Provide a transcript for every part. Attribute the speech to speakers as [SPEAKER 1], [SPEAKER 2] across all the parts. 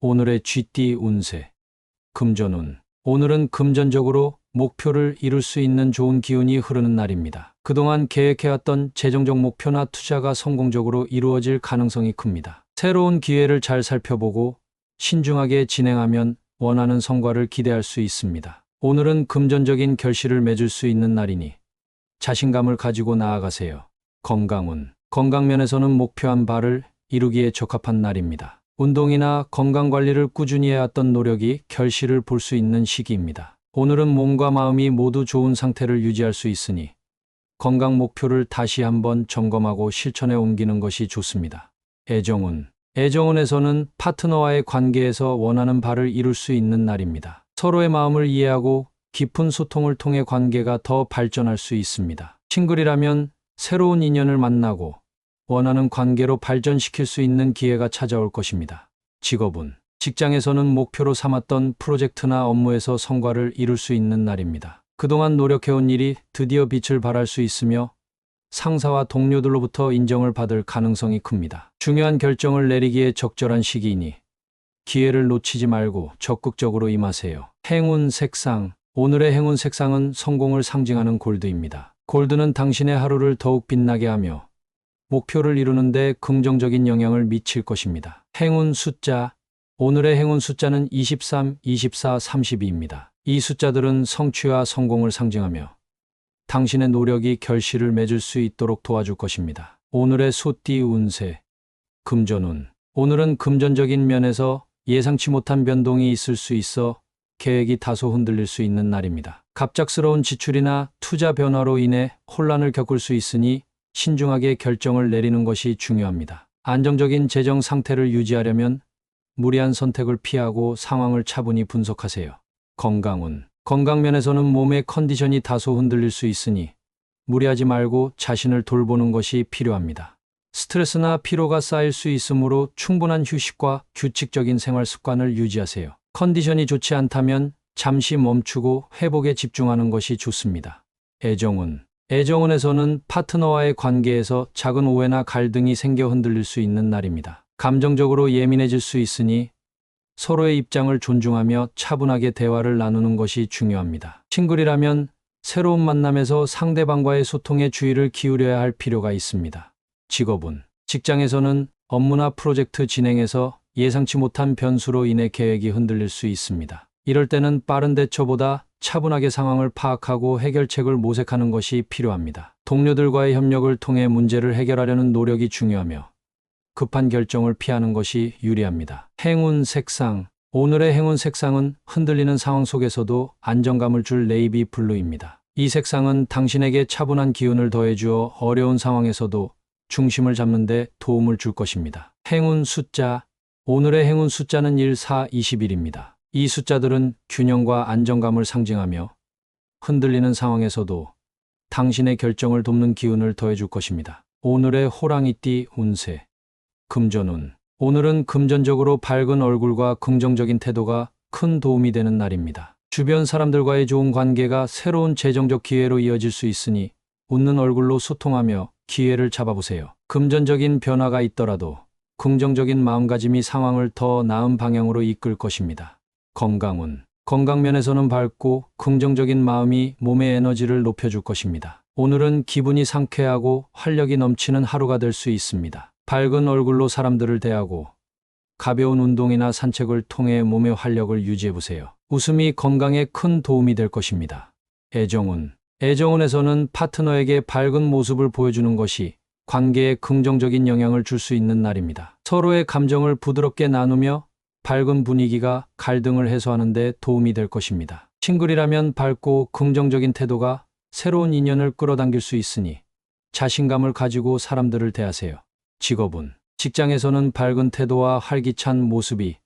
[SPEAKER 1] 오늘의 쥐띠 운세. 금전운. 오늘은 금전적으로 목표를 이룰 수 있는 좋은 기운이 흐르는 날입니다. 그동안 계획해왔던 재정적 목표나 투자가 성공적으로 이루어질 가능성이 큽니다. 새로운 기회를 잘 살펴보고 신중하게 진행하면 원하는 성과를 기대할 수 있습니다. 오늘은 금전적인 결실을 맺을 수 있는 날이니 자신감을 가지고 나아가세요. 건강운. 건강면에서는 목표한 바를 이루기에 적합한 날입니다. 운동이나 건강 관리를 꾸준히 해왔던 노력이 결실을 볼 수 있는 시기입니다. 오늘은 몸과 마음이 모두 좋은 상태를 유지할 수 있으니 건강 목표를 다시 한번 점검하고 실천에 옮기는 것이 좋습니다. 애정운. 애정운에서는 파트너와의 관계에서 원하는 바를 이룰 수 있는 날입니다. 서로의 마음을 이해하고 깊은 소통을 통해 관계가 더 발전할 수 있습니다. 싱글이라면 새로운 인연을 만나고 원하는 관계로 발전시킬 수 있는 기회가 찾아올 것입니다. 직업은 직장에서는 목표로 삼았던 프로젝트나 업무에서 성과를 이룰 수 있는 날입니다. 그동안 노력해온 일이 드디어 빛을 발할 수 있으며 상사와 동료들로부터 인정을 받을 가능성이 큽니다. 중요한 결정을 내리기에 적절한 시기이니 기회를 놓치지 말고 적극적으로 임하세요. 행운 색상. 오늘의 행운 색상은 성공을 상징하는 골드입니다. 골드는 당신의 하루를 더욱 빛나게 하며 목표를 이루는데 긍정적인 영향을 미칠 것입니다. 행운 숫자. 오늘의 행운 숫자는 23, 24, 32입니다. 이 숫자들은 성취와 성공을 상징하며 당신의 노력이 결실을 맺을 수 있도록 도와줄 것입니다. 오늘의 소띠 운세. 금전운. 오늘은 금전적인 면에서 예상치 못한 변동이 있을 수 있어 계획이 다소 흔들릴 수 있는 날입니다. 갑작스러운 지출이나 투자 변화로 인해 혼란을 겪을 수 있으니 신중하게 결정을 내리는 것이 중요합니다. 안정적인 재정 상태를 유지하려면 무리한 선택을 피하고 상황을 차분히 분석하세요. 건강운. 건강면에서는 몸의 컨디션이 다소 흔들릴 수 있으니 무리하지 말고 자신을 돌보는 것이 필요합니다. 스트레스나 피로가 쌓일 수 있으므로 충분한 휴식과 규칙적인 생활 습관을 유지하세요. 컨디션이 좋지 않다면 잠시 멈추고 회복에 집중하는 것이 좋습니다. 애정운. 애정운에서는 파트너와의 관계에서 작은 오해나 갈등이 생겨 흔들릴 수 있는 날입니다. 감정적으로 예민해질 수 있으니 서로의 입장을 존중하며 차분하게 대화를 나누는 것이 중요합니다. 싱글이라면 새로운 만남에서 상대방과의 소통에 주의를 기울여야 할 필요가 있습니다. 직업은 직장에서는 업무나 프로젝트 진행에서 예상치 못한 변수로 인해 계획이 흔들릴 수 있습니다. 이럴 때는 빠른 대처보다 차분하게 상황을 파악하고 해결책을 모색하는 것이 필요합니다. 동료들과의 협력을 통해 문제를 해결하려는 노력이 중요하며 급한 결정을 피하는 것이 유리합니다. 행운 색상. 오늘의 행운 색상은 흔들리는 상황 속에서도 안정감을 줄 네이비 블루입니다. 이 색상은 당신에게 차분한 기운을 더해주어 어려운 상황에서도 중심을 잡는 데 도움을 줄 것입니다. 행운 숫자. 오늘의 행운 숫자는 1, 4, 21입니다. 이 숫자들은 균형과 안정감을 상징하며 흔들리는 상황에서도 당신의 결정을 돕는 기운을 더해줄 것입니다. 오늘의 호랑이띠 운세. 금전운. 오늘은 금전적으로 밝은 얼굴과 긍정적인 태도가 큰 도움이 되는 날입니다. 주변 사람들과의 좋은 관계가 새로운 재정적 기회로 이어질 수 있으니 웃는 얼굴로 소통하며 기회를 잡아보세요. 금전적인 변화가 있더라도 긍정적인 마음가짐이 상황을 더 나은 방향으로 이끌 것입니다. 건강운. 건강면에서는 밝고 긍정적인 마음이 몸의 에너지를 높여줄 것입니다. 오늘은 기분이 상쾌하고 활력이 넘치는 하루가 될 수 있습니다. 밝은 얼굴로 사람들을 대하고 가벼운 운동이나 산책을 통해 몸의 활력을 유지해보세요. 웃음이 건강에 큰 도움이 될 것입니다. 애정운. 애정운에서는 파트너에게 밝은 모습을 보여주는 것이 관계에 긍정적인 영향을 줄 수 있는 날입니다. 서로의 감정을 부드럽게 나누며 밝은 분위기가 갈등을 해소하는 데 도움이 될 것입니다. 싱글이라면 밝고 긍정적인 태도가 새로운 인연을 끌어당길 수 있으니 자신감을 가지고 사람들을 대하세요. 직업은 직장에서는 밝은 태도와 활기찬 모습이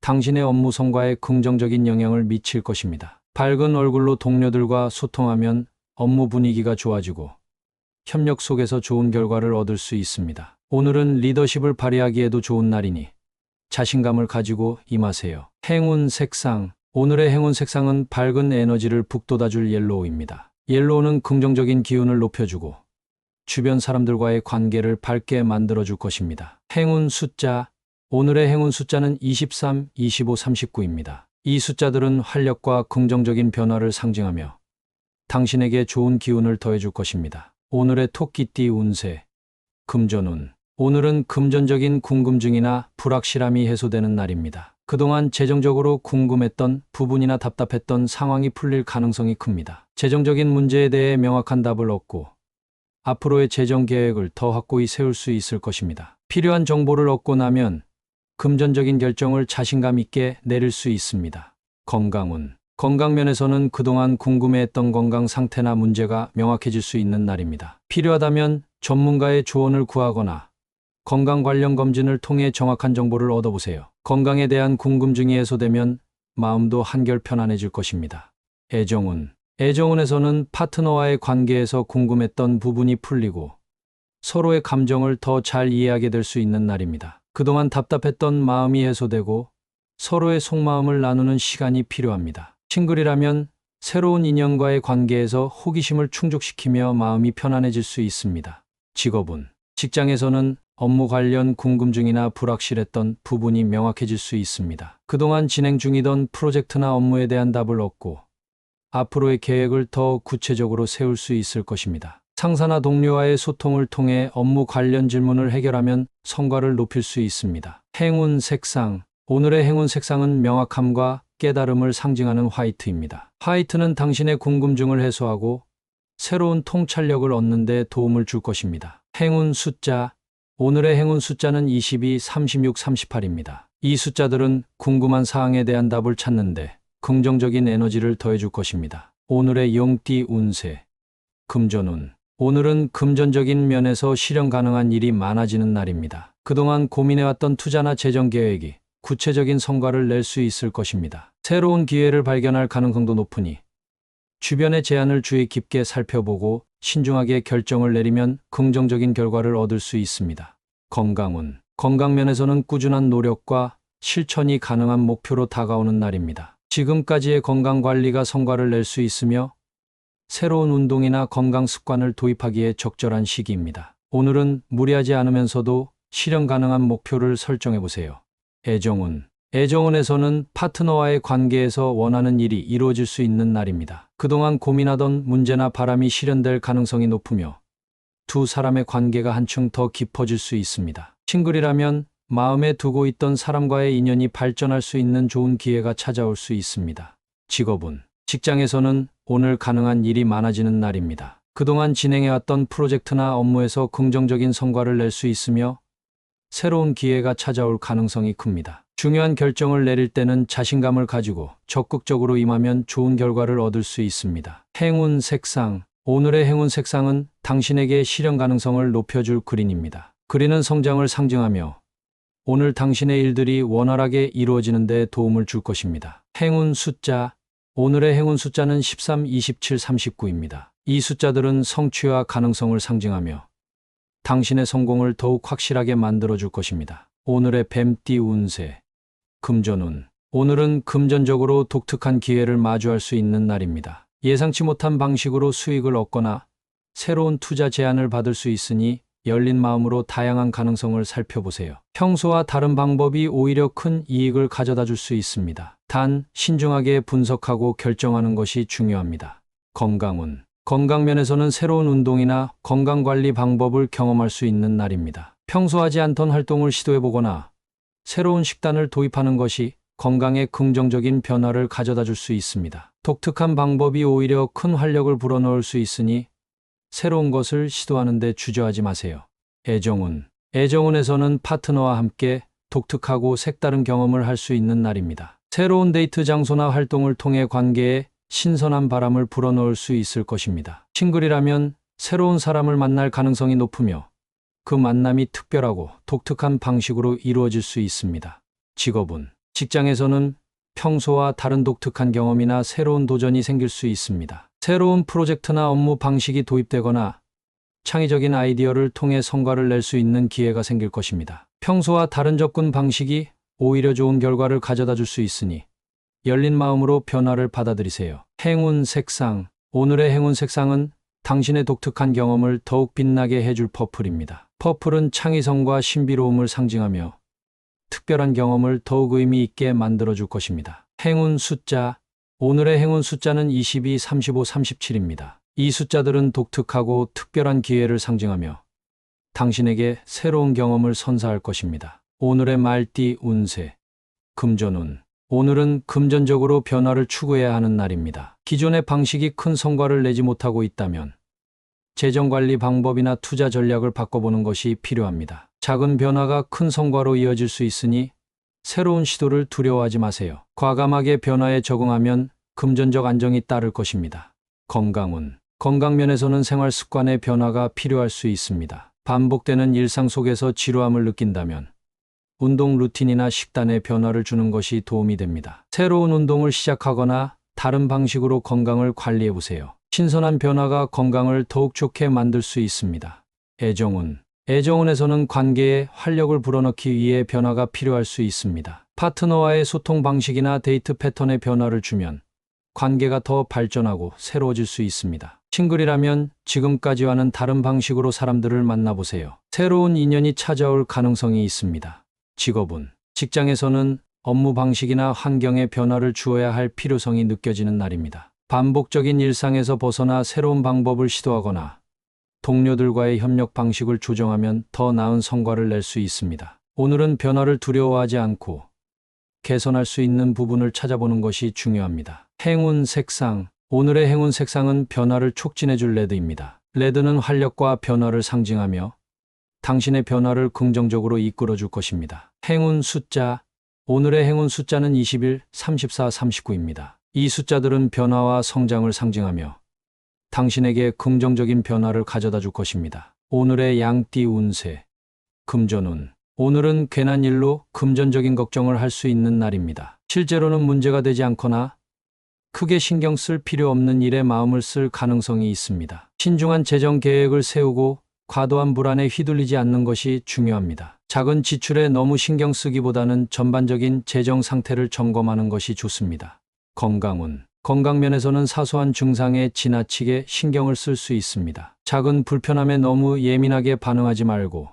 [SPEAKER 1] 당신의 업무 성과에 긍정적인 영향을 미칠 것입니다. 밝은 얼굴로 동료들과 소통하면 업무 분위기가 좋아지고 협력 속에서 좋은 결과를 얻을 수 있습니다. 오늘은 리더십을 발휘하기에도 좋은 날이니 자신감을 가지고 임하세요. 행운 색상. 오늘의 행운 색상은 밝은 에너지를 북돋아줄 옐로우입니다. 옐로우는 긍정적인 기운을 높여주고 주변 사람들과의 관계를 밝게 만들어줄 것입니다. 행운 숫자 오늘의 행운 숫자는 23, 25, 39입니다. 이 숫자들은 활력과 긍정적인 변화를 상징하며 당신에게 좋은 기운을 더해줄 것입니다. 오늘의 토끼띠 운세. 금전운. 오늘은 금전적인 궁금증이나 불확실함이 해소되는 날입니다. 그동안 재정적으로 궁금했던 부분이나 답답했던 상황이 풀릴 가능성이 큽니다. 재정적인 문제에 대해 명확한 답을 얻고 앞으로의 재정 계획을 더 확고히 세울 수 있을 것입니다. 필요한 정보를 얻고 나면 금전적인 결정을 자신감 있게 내릴 수 있습니다. 건강운. 건강 면에서는 그동안 궁금해했던 건강 상태나 문제가 명확해질 수 있는 날입니다. 필요하다면 전문가의 조언을 구하거나 건강 관련 검진을 통해 정확한 정보를 얻어보세요. 건강에 대한 궁금증이 해소되면 마음도 한결 편안해질 것입니다. 애정운. 애정운에서는 파트너와의 관계에서 궁금했던 부분이 풀리고 서로의 감정을 더 잘 이해하게 될 수 있는 날입니다. 그동안 답답했던 마음이 해소되고 서로의 속마음을 나누는 시간이 필요합니다. 싱글이라면 새로운 인연과의 관계에서 호기심을 충족시키며 마음이 편안해질 수 있습니다. 직업은 직장에서는 업무 관련 궁금증이나 불확실했던 부분이 명확해질 수 있습니다. 그동안 진행 중이던 프로젝트나 업무에 대한 답을 얻고 앞으로의 계획을 더 구체적으로 세울 수 있을 것입니다. 상사나 동료와의 소통을 통해 업무 관련 질문을 해결하면 성과를 높일 수 있습니다. 행운 색상. 오늘의 행운 색상은 명확함과 깨달음을 상징하는 화이트입니다. 화이트는 당신의 궁금증을 해소하고 새로운 통찰력을 얻는 데 도움을 줄 것입니다. 행운 숫자. 오늘의 행운 숫자는 22, 36, 38입니다. 이 숫자들은 궁금한 사항에 대한 답을 찾는데 긍정적인 에너지를 더해줄 것입니다. 오늘의 용띠 운세. 금전운. 오늘은 금전적인 면에서 실현 가능한 일이 많아지는 날입니다. 그동안 고민해왔던 투자나 재정 계획이 구체적인 성과를 낼 수 있을 것입니다. 새로운 기회를 발견할 가능성도 높으니 주변의 제안을 주의 깊게 살펴보고 신중하게 결정을 내리면 긍정적인 결과를 얻을 수 있습니다. 건강운. 건강면에서는 꾸준한 노력과 실천이 가능한 목표로 다가오는 날입니다. 지금까지의 건강 관리가 성과를 낼 수 있으며 새로운 운동이나 건강 습관을 도입하기에 적절한 시기입니다. 오늘은 무리하지 않으면서도 실현 가능한 목표를 설정해 보세요. 애정운. 애정운에서는 파트너와의 관계에서 원하는 일이 이루어질 수 있는 날입니다. 그동안 고민하던 문제나 바람이 실현될 가능성이 높으며 두 사람의 관계가 한층 더 깊어질 수 있습니다. 싱글이라면 마음에 두고 있던 사람과의 인연이 발전할 수 있는 좋은 기회가 찾아올 수 있습니다. 직업운. 직장에서는 오늘 가능한 일이 많아지는 날입니다. 그동안 진행해왔던 프로젝트나 업무에서 긍정적인 성과를 낼 수 있으며 새로운 기회가 찾아올 가능성이 큽니다. 중요한 결정을 내릴 때는 자신감을 가지고 적극적으로 임하면 좋은 결과를 얻을 수 있습니다. 행운 색상. 오늘의 행운 색상은 당신에게 실현 가능성을 높여줄 그린입니다. 그린은 성장을 상징하며 오늘 당신의 일들이 원활하게 이루어지는 데 도움을 줄 것입니다. 행운 숫자. 오늘의 행운 숫자는 13, 27, 39입니다. 이 숫자들은 성취와 가능성을 상징하며 당신의 성공을 더욱 확실하게 만들어 줄 것입니다. 오늘의 뱀띠 운세. 금전운. 오늘은 금전적으로 독특한 기회를 마주할 수 있는 날입니다. 예상치 못한 방식으로 수익을 얻거나 새로운 투자 제안을 받을 수 있으니 열린 마음으로 다양한 가능성을 살펴보세요. 평소와 다른 방법이 오히려 큰 이익을 가져다 줄 수 있습니다. 단, 신중하게 분석하고 결정하는 것이 중요합니다. 건강운. 건강면에서는 새로운 운동이나 건강관리 방법을 경험할 수 있는 날입니다. 평소 하지 않던 활동을 시도해보거나 새로운 식단을 도입하는 것이 건강에 긍정적인 변화를 가져다 줄 수 있습니다. 독특한 방법이 오히려 큰 활력을 불어넣을 수 있으니 새로운 것을 시도하는데 주저하지 마세요. 애정운. 애정운에서는 파트너와 함께 독특하고 색다른 경험을 할 수 있는 날입니다. 새로운 데이트 장소나 활동을 통해 관계에 신선한 바람을 불어넣을 수 있을 것입니다. 싱글이라면 새로운 사람을 만날 가능성이 높으며 그 만남이 특별하고 독특한 방식으로 이루어질 수 있습니다. 직업은 직장에서는 평소와 다른 독특한 경험이나 새로운 도전이 생길 수 있습니다. 새로운 프로젝트나 업무 방식이 도입되거나 창의적인 아이디어를 통해 성과를 낼 수 있는 기회가 생길 것입니다. 평소와 다른 접근 방식이 오히려 좋은 결과를 가져다 줄 수 있으니 열린 마음으로 변화를 받아들이세요. 행운 색상. 오늘의 행운 색상은 당신의 독특한 경험을 더욱 빛나게 해줄 퍼플입니다. 퍼플은 창의성과 신비로움을 상징하며 특별한 경험을 더욱 의미 있게 만들어 줄 것입니다. 행운 숫자. 오늘의 행운 숫자는 22, 35, 37입니다. 이 숫자들은 독특하고 특별한 기회를 상징하며 당신에게 새로운 경험을 선사할 것입니다. 오늘의 말띠 운세. 금전운. 오늘은 금전적으로 변화를 추구해야 하는 날입니다. 기존의 방식이 큰 성과를 내지 못하고 있다면 재정관리 방법이나 투자 전략을 바꿔보는 것이 필요합니다. 작은 변화가 큰 성과로 이어질 수 있으니 새로운 시도를 두려워하지 마세요. 과감하게 변화에 적응하면 금전적 안정이 따를 것입니다. 건강운. 건강면에서는 생활 습관의 변화가 필요할 수 있습니다. 반복되는 일상 속에서 지루함을 느낀다면 운동 루틴이나 식단에 변화를 주는 것이 도움이 됩니다. 새로운 운동을 시작하거나 다른 방식으로 건강을 관리해 보세요. 신선한 변화가 건강을 더욱 좋게 만들 수 있습니다. 애정운. 애정운에서는 관계에 활력을 불어넣기 위해 변화가 필요할 수 있습니다. 파트너와의 소통 방식이나 데이트 패턴에 변화를 주면 관계가 더 발전하고 새로워질 수 있습니다. 싱글이라면 지금까지와는 다른 방식으로 사람들을 만나보세요. 새로운 인연이 찾아올 가능성이 있습니다. 직업은 직장에서는 업무 방식이나 환경에 변화를 주어야 할 필요성이 느껴지는 날입니다. 반복적인 일상에서 벗어나 새로운 방법을 시도하거나 동료들과의 협력 방식을 조정하면 더 나은 성과를 낼 수 있습니다. 오늘은 변화를 두려워하지 않고 개선할 수 있는 부분을 찾아보는 것이 중요합니다. 행운 색상. 오늘의 행운 색상은 변화를 촉진해 줄 레드입니다. 레드는 활력과 변화를 상징하며 당신의 변화를 긍정적으로 이끌어 줄 것입니다. 행운 숫자. 오늘의 행운 숫자는 21, 34, 39입니다. 이 숫자들은 변화와 성장을 상징하며 당신에게 긍정적인 변화를 가져다 줄 것입니다. 오늘의 양띠 운세. 금전운. 오늘은 괜한 일로 금전적인 걱정을 할 수 있는 날입니다. 실제로는 문제가 되지 않거나 크게 신경 쓸 필요 없는 일에 마음을 쓸 가능성이 있습니다. 신중한 재정 계획을 세우고 과도한 불안에 휘둘리지 않는 것이 중요합니다. 작은 지출에 너무 신경 쓰기보다는 전반적인 재정 상태를 점검하는 것이 좋습니다. 건강운. 건강면에서는 사소한 증상에 지나치게 신경을 쓸 수 있습니다. 작은 불편함에 너무 예민하게 반응하지 말고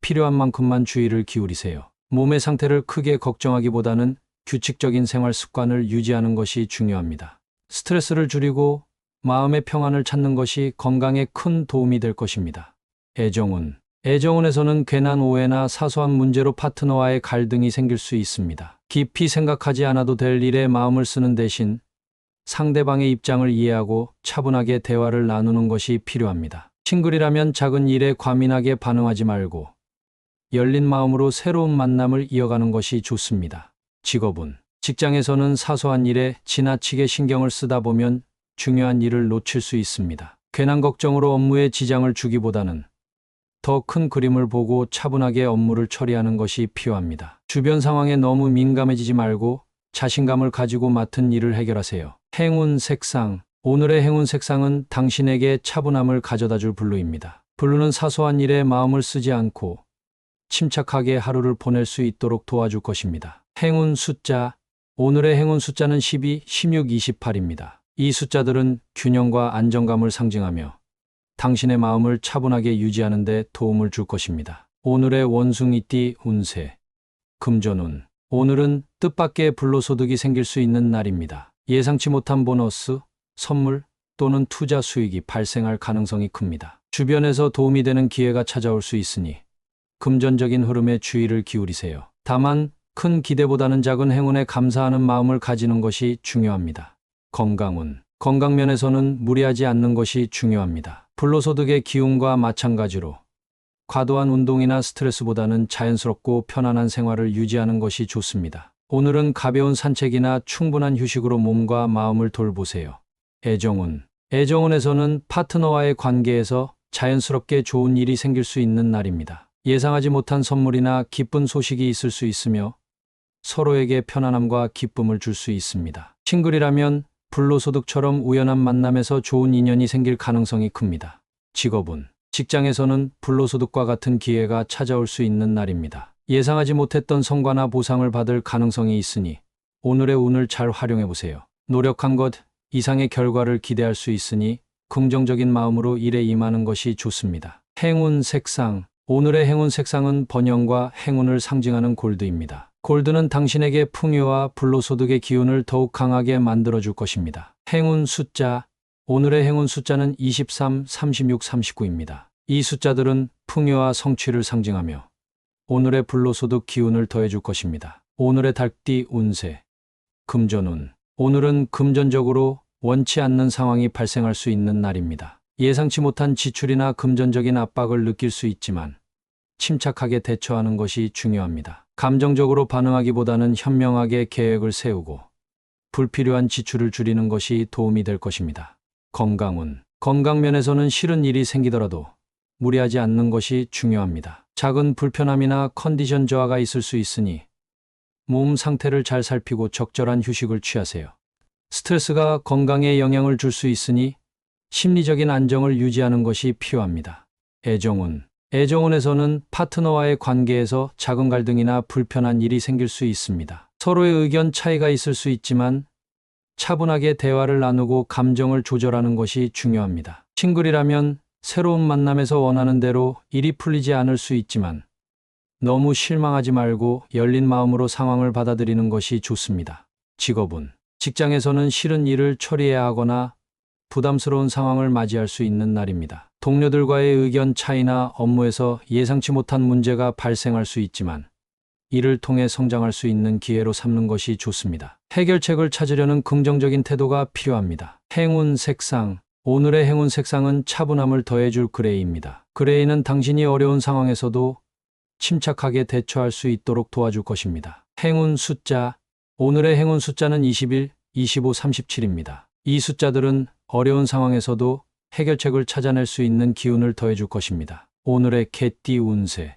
[SPEAKER 1] 필요한 만큼만 주의를 기울이세요. 몸의 상태를 크게 걱정하기보다는 규칙적인 생활 습관을 유지하는 것이 중요합니다. 스트레스를 줄이고 마음의 평안을 찾는 것이 건강에 큰 도움이 될 것입니다. 애정운. 애정운에서는 괜한 오해나 사소한 문제로 파트너와의 갈등이 생길 수 있습니다. 깊이 생각하지 않아도 될 일에 마음을 쓰는 대신 상대방의 입장을 이해하고 차분하게 대화를 나누는 것이 필요합니다. 싱글이라면 작은 일에 과민하게 반응하지 말고 열린 마음으로 새로운 만남을 이어가는 것이 좋습니다. 직업은 직장에서는 사소한 일에 지나치게 신경을 쓰다 보면 중요한 일을 놓칠 수 있습니다. 괜한 걱정으로 업무에 지장을 주기보다는 더 큰 그림을 보고 차분하게 업무를 처리하는 것이 필요합니다. 주변 상황에 너무 민감해지지 말고 자신감을 가지고 맡은 일을 해결하세요. 행운 색상. 오늘의 행운 색상은 당신에게 차분함을 가져다 줄 블루입니다. 블루는 사소한 일에 마음을 쓰지 않고 침착하게 하루를 보낼 수 있도록 도와줄 것입니다. 행운 숫자. 오늘의 행운 숫자는 12, 16, 28입니다. 이 숫자들은 균형과 안정감을 상징하며 당신의 마음을 차분하게 유지하는 데 도움을 줄 것입니다. 오늘의 원숭이띠 운세. 금전운. 오늘은 뜻밖의 불로소득이 생길 수 있는 날입니다. 예상치 못한 보너스, 선물 또는 투자 수익이 발생할 가능성이 큽니다. 주변에서 도움이 되는 기회가 찾아올 수 있으니 금전적인 흐름에 주의를 기울이세요. 다만 큰 기대보다는 작은 행운에 감사하는 마음을 가지는 것이 중요합니다. 건강운. 건강면에서는 무리하지 않는 것이 중요합니다. 불로소득의 기운과 마찬가지로 과도한 운동이나 스트레스보다는 자연스럽고 편안한 생활을 유지하는 것이 좋습니다. 오늘은 가벼운 산책이나 충분한 휴식으로 몸과 마음을 돌보세요. 애정운. 애정운에서는 파트너와의 관계에서 자연스럽게 좋은 일이 생길 수 있는 날입니다. 예상하지 못한 선물이나 기쁜 소식이 있을 수 있으며 서로에게 편안함과 기쁨을 줄 수 있습니다. 싱글이라면 불로소득처럼 우연한 만남에서 좋은 인연이 생길 가능성이 큽니다. 직업은 직장에서는 불로소득과 같은 기회가 찾아올 수 있는 날입니다. 예상하지 못했던 성과나 보상을 받을 가능성이 있으니 오늘의 운을 잘 활용해 보세요. 노력한 것 이상의 결과를 기대할 수 있으니 긍정적인 마음으로 일에 임하는 것이 좋습니다. 행운 색상. 오늘의 행운 색상은 번영과 행운을 상징하는 골드입니다. 골드는 당신에게 풍요와 불로소득의 기운을 더욱 강하게 만들어 줄 것입니다. 행운 숫자 오늘의 행운 숫자는 23, 36, 39입니다. 이 숫자들은 풍요와 성취를 상징하며 오늘의 불로소득 기운을 더해줄 것입니다. 오늘의 달띠 운세 금전운 오늘은 금전적으로 원치 않는 상황이 발생할 수 있는 날입니다. 예상치 못한 지출이나 금전적인 압박을 느낄 수 있지만 침착하게 대처하는 것이 중요합니다. 감정적으로 반응하기보다는 현명하게 계획을 세우고 불필요한 지출을 줄이는 것이 도움이 될 것입니다. 건강운 건강 면에서는 싫은 일이 생기더라도 무리하지 않는 것이 중요합니다. 작은 불편함이나 컨디션 저하가 있을 수 있으니 몸 상태를 잘 살피고 적절한 휴식을 취하세요. 스트레스가 건강에 영향을 줄 수 있으니 심리적인 안정을 유지하는 것이 필요합니다. 애정운 애정운에서는 파트너와의 관계에서 작은 갈등이나 불편한 일이 생길 수 있습니다. 서로의 의견 차이가 있을 수 있지만 차분하게 대화를 나누고 감정을 조절하는 것이 중요합니다. 싱글이라면 새로운 만남에서 원하는 대로 일이 풀리지 않을 수 있지만 너무 실망하지 말고 열린 마음으로 상황을 받아들이는 것이 좋습니다. 직업은 직장에서는 싫은 일을 처리해야 하거나 부담스러운 상황을 맞이할 수 있는 날입니다. 동료들과의 의견 차이나 업무에서 예상치 못한 문제가 발생할 수 있지만 이를 통해 성장할 수 있는 기회로 삼는 것이 좋습니다. 해결책을 찾으려는 긍정적인 태도가 필요합니다. 행운 색상 오늘의 행운 색상은 차분함을 더해줄 그레이입니다. 그레이는 당신이 어려운 상황에서도 침착하게 대처할 수 있도록 도와줄 것입니다. 행운 숫자 오늘의 행운 숫자는 21, 25, 37입니다. 이 숫자들은 어려운 상황에서도 해결책을 찾아낼 수 있는 기운을 더해줄 것입니다. 오늘의 개띠 운세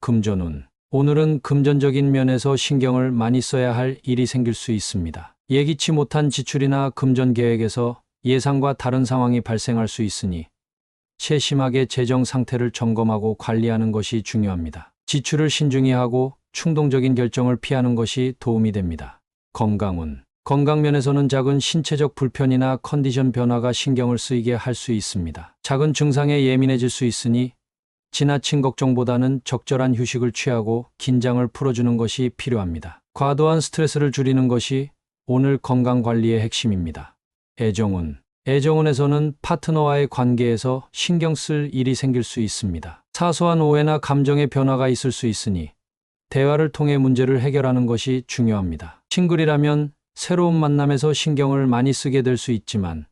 [SPEAKER 1] 금전운 오늘은 금전적인 면에서 신경을 많이 써야 할 일이 생길 수 있습니다. 예기치 못한 지출이나 금전 계획에서 예상과 다른 상황이 발생할 수 있으니 세심하게 재정 상태를 점검하고 관리하는 것이 중요합니다. 지출을 신중히 하고 충동적인 결정을 피하는 것이 도움이 됩니다. 건강운 건강 면에서는 작은 신체적 불편이나 컨디션 변화가 신경을 쓰이게 할 수 있습니다. 작은 증상에 예민해질 수 있으니 지나친 걱정보다는 적절한 휴식을 취하고 긴장을 풀어주는 것이 필요합니다. 과도한 스트레스를 줄이는 것이 오늘 건강 관리의 핵심입니다. 애정운 애정운에서는 파트너와의 관계에서 신경 쓸 일이 생길 수 있습니다. 사소한 오해나 감정의 변화가 있을 수 있으니 대화를 통해 문제를 해결하는 것이 중요합니다. 싱글이라면 새로운 만남에서 신경을 많이 쓰게 될 수 있지만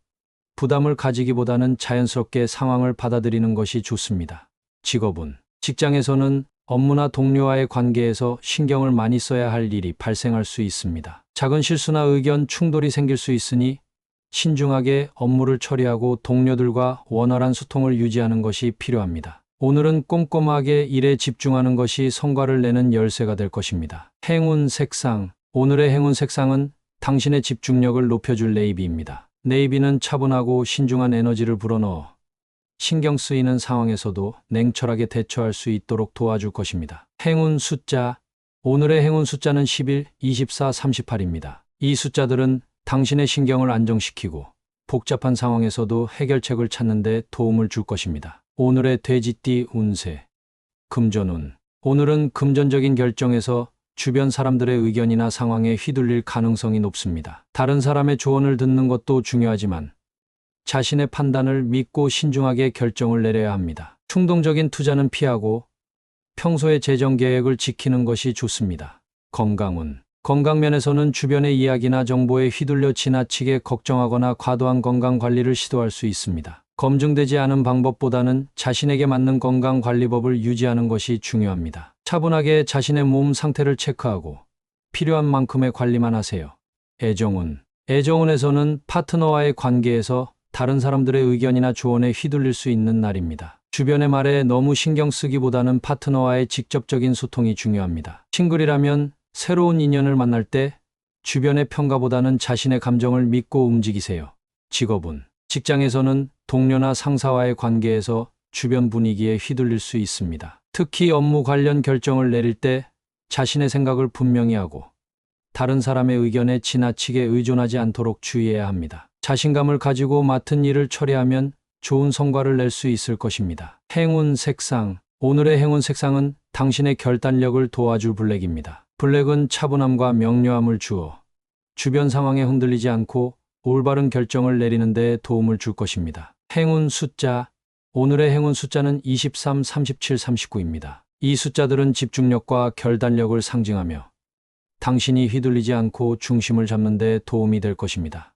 [SPEAKER 1] 부담을 가지기보다는 자연스럽게 상황을 받아들이는 것이 좋습니다. 직업은 직장에서는 업무나 동료와의 관계에서 신경을 많이 써야 할 일이 발생할 수 있습니다. 작은 실수나 의견 충돌이 생길 수 있으니 신중하게 업무를 처리하고 동료들과 원활한 소통을 유지하는 것이 필요합니다. 오늘은 꼼꼼하게 일에 집중하는 것이 성과를 내는 열쇠가 될 것입니다. 행운 색상 오늘의 행운 색상은 당신의 집중력을 높여줄 네이비입니다. 네이비는 차분하고 신중한 에너지를 불어넣어 신경 쓰이는 상황에서도 냉철하게 대처할 수 있도록 도와줄 것입니다. 행운 숫자 오늘의 행운 숫자는 11, 24, 38입니다. 이 숫자들은 당신의 신경을 안정시키고 복잡한 상황에서도 해결책을 찾는 데 도움을 줄 것입니다. 오늘의 돼지띠 운세 금전운 오늘은 금전적인 결정에서 주변 사람들의 의견이나 상황에 휘둘릴 가능성이 높습니다. 다른 사람의 조언을 듣는 것도 중요하지만 자신의 판단을 믿고 신중하게 결정을 내려야 합니다. 충동적인 투자는 피하고 평소의 재정 계획을 지키는 것이 좋습니다. 건강운 건강 면에서는 주변의 이야기나 정보에 휘둘려 지나치게 걱정하거나 과도한 건강 관리를 시도할 수 있습니다. 검증되지 않은 방법보다는 자신에게 맞는 건강 관리법을 유지하는 것이 중요합니다. 차분하게 자신의 몸 상태를 체크하고 필요한 만큼의 관리만 하세요. 애정운 애정운에서는 파트너와의 관계에서 다른 사람들의 의견이나 조언에 휘둘릴 수 있는 날입니다. 주변의 말에 너무 신경 쓰기보다는 파트너와의 직접적인 소통이 중요합니다. 싱글이라면 새로운 인연을 만날 때 주변의 평가보다는 자신의 감정을 믿고 움직이세요. 직업은 직장에서는 동료나 상사와의 관계에서 주변 분위기에 휘둘릴 수 있습니다. 특히 업무 관련 결정을 내릴 때 자신의 생각을 분명히 하고 다른 사람의 의견에 지나치게 의존하지 않도록 주의해야 합니다. 자신감을 가지고 맡은 일을 처리하면 좋은 성과를 낼 수 있을 것입니다. 행운 색상 오늘의 행운 색상은 당신의 결단력을 도와줄 블랙입니다. 블랙은 차분함과 명료함을 주어 주변 상황에 흔들리지 않고 올바른 결정을 내리는 데 도움을 줄 것입니다. 행운 숫자 오늘의 행운 숫자는 23, 37, 39입니다. 이 숫자들은 집중력과 결단력을 상징하며 당신이 휘둘리지 않고 중심을 잡는 데 도움이 될 것입니다.